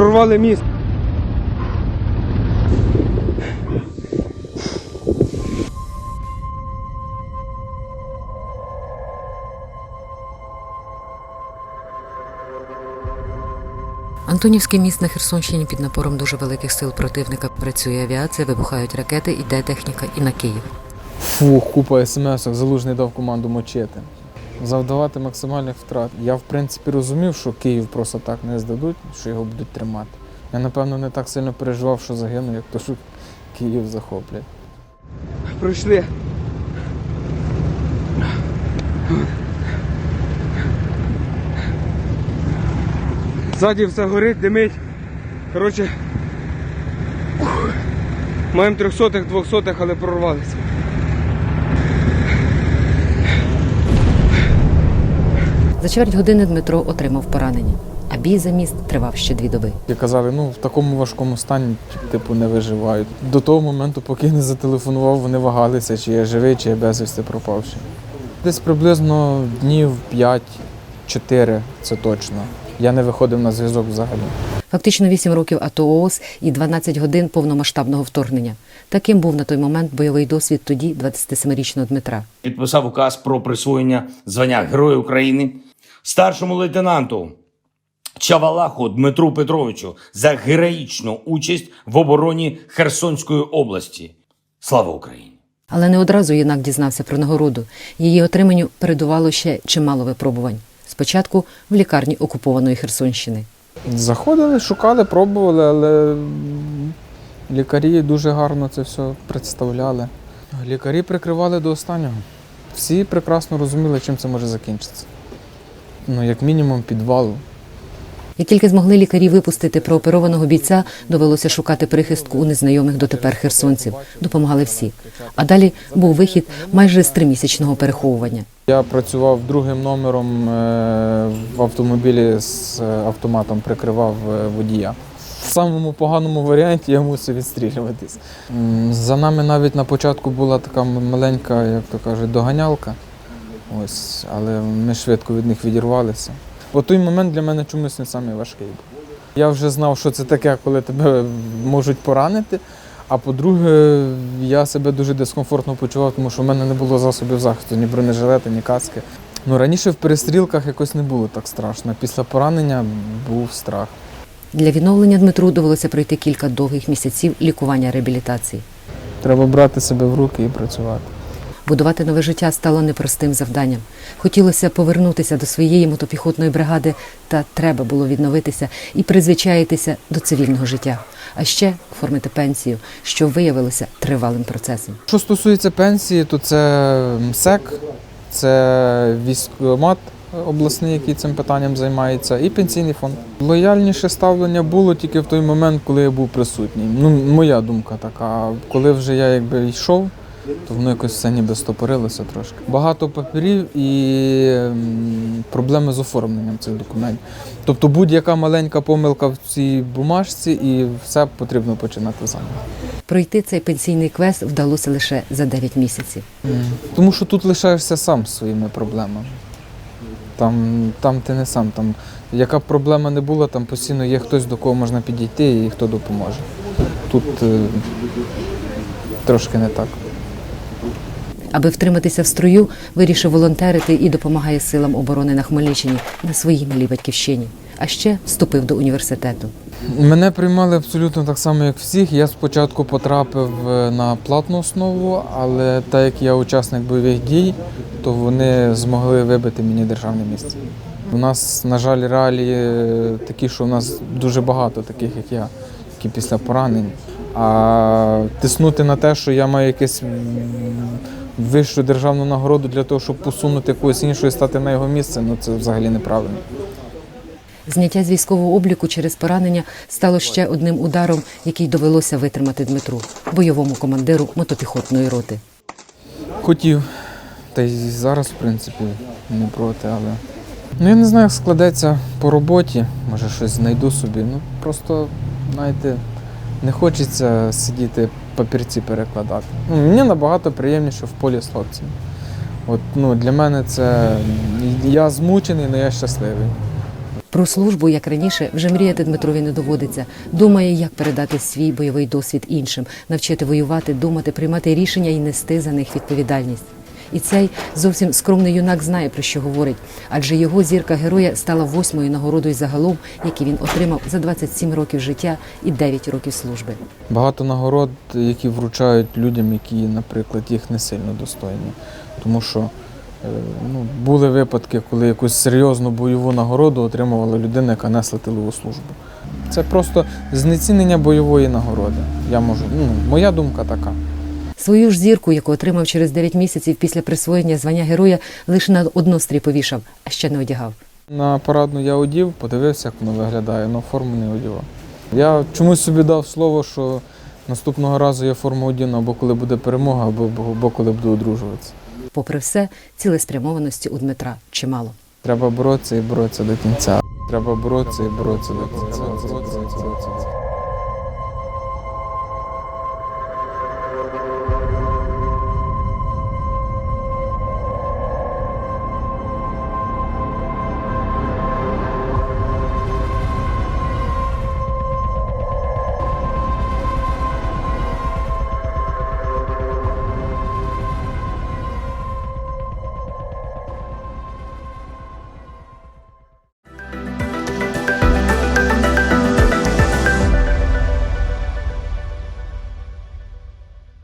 Прорвали міст. Антонівський міст на Херсонщині під напором дуже великих сил противника працює авіація, вибухають ракети, іде техніка і на Київ. Фух, купа смс-ок, залужний дав команду мочити. Завдавати максимальних втрат. Я в принципі розумів, що Київ просто так не здадуть, що його будуть тримати. Я напевно не так сильно переживав, що загину, як то, що Київ захоплять. Пройшли. Ззаді все горить, димить. Коротше. Маємо трьохсотих, двохсотих, але прорвалися. За чверть години Дмитро отримав поранення, а бій за міст тривав ще дві доби. І казали, ну в такому важкому стані, типу, не виживають. До того моменту, поки я не зателефонував, вони вагалися, чи я живий, чи я безвісти пропавший. Десь приблизно днів 5-4, це точно. Я не виходив на зв'язок взагалі. Фактично 8 років АТО ООС і 12 годин повномасштабного вторгнення. Таким був на той момент бойовий досвід тоді 27-річного Дмитра. підписав указ про присвоєння звання Героя України старшому лейтенанту Чавалаху Дмитру Петровичу за героїчну участь в обороні Херсонської області. Слава Україні! Але не одразу юнак дізнався про нагороду. Її отриманню передувало ще чимало випробувань. Спочатку в лікарні окупованої Херсонщини. Заходили, шукали, пробували, але лікарі дуже гарно це все представляли. Лікарі прикривали до останнього. Всі прекрасно розуміли, чим це може закінчитися. Ну, як мінімум, підвал. Як тільки змогли лікарі випустити прооперованого бійця, довелося шукати прихистку у незнайомих дотепер херсонців. Допомагали всі. А далі був вихід майже з тримісячного переховування. Я працював другим номером е, в автомобілі з е, автоматом, прикривав е, водія. В самому поганому варіанті я мусив відстрілюватись. За нами навіть на початку була така маленька, як то кажуть, доганялка. Ось, але ми швидко від них відірвалися. Бо той момент для мене чомусь не самий важкий був. Я вже знав, що це таке, коли тебе можуть поранити. А по-друге, я себе дуже дискомфортно почував, тому що в мене не було засобів захисту, ні бронежилета, ні каски. Ну, раніше в перестрілках якось не було так страшно. Після поранення був страх. Для відновлення Дмитру довелося пройти кілька довгих місяців лікування реабілітації. Треба брати себе в руки і працювати. Будувати нове життя стало непростим завданням. Хотілося повернутися до своєї мотопіхотної бригади, та треба було відновитися і призвичаїтися до цивільного життя, а ще оформити пенсію, що виявилося тривалим процесом. Що стосується пенсії, то це МСЕК, це військкомат обласний, який цим питанням займається, і пенсійний фонд. Лояльніше ставлення було тільки в той момент, коли я був присутній. Ну, моя думка така. Коли вже я якби йшов, то воно якось все ніби стопорилося трошки. Багато паперів і проблеми з оформленням цих документів. Тобто будь-яка маленька помилка в цій бумажці, і все потрібно починати заново. Пройти цей пенсійний квест вдалося лише за 9 місяців. Тому що тут лишаєшся сам своїми проблемами. Там, там ти не сам. Там, яка б проблема не була, там постійно є хтось, до кого можна підійти і хто допоможе. Тут е, трошки не так. Аби втриматися в строю, вирішив волонтерити і допомагає силам оборони на Хмельниччині на своїй малій батьківщині. А ще вступив до університету. Мене приймали абсолютно так само, як всіх. Я спочатку потрапив е, на платну основу, але так як я учасник бойових дій, то вони змогли вибити мені державне місце. У нас, на жаль, реалії е, такі, що у нас дуже багато таких, як я, які після поранень. А тиснути на те, що я маю якусь м, вищу державну нагороду для того, щоб посунути когось іншого і стати на його місце, ну це взагалі неправильно. Зняття з військового обліку через поранення стало ще одним ударом, який довелося витримати Дмитру, бойовому командиру мотопіхотної роти. Хотів. Та й зараз, в принципі, не проти, але. Ну, я не знаю, як складеться по роботі. Може, щось знайду собі. Ну, просто, знаєте, не хочеться сидіти папірці перекладати. Ну, мені набагато приємніше в полі з хлопцями. От, ну, для мене це. Я змучений, але я щасливий. Про службу, як раніше, вже мріяти Дмитрові не доводиться. Думає, як передати свій бойовий досвід іншим, навчити воювати, думати, приймати рішення і нести за них відповідальність. І цей зовсім скромний юнак знає про що говорить, адже його зірка героя стала восьмою нагородою загалом, які він отримав за 27 років життя і 9 років служби. Багато нагород, які вручають людям, які, наприклад, їх не сильно достойні. Тому що е, ну, були випадки, коли якусь серйозну бойову нагороду отримувала людина, яка несла тилову службу. Це просто знецінення бойової нагороди. Я можу, ну, моя думка така. Свою ж зірку, яку отримав через 9 місяців після присвоєння звання героя, лише на однострій повішав, а ще не одягав. На парадну я одів, подивився, як воно виглядає, але форму не одягав. Я чомусь собі дав слово, що наступного разу я форму одіну або коли буде перемога, або, або коли буду одружуватися. Попри все, цілеспрямованості у Дмитра чимало. Треба боротися і боротися до кінця. Треба боротися і боротися до кінця.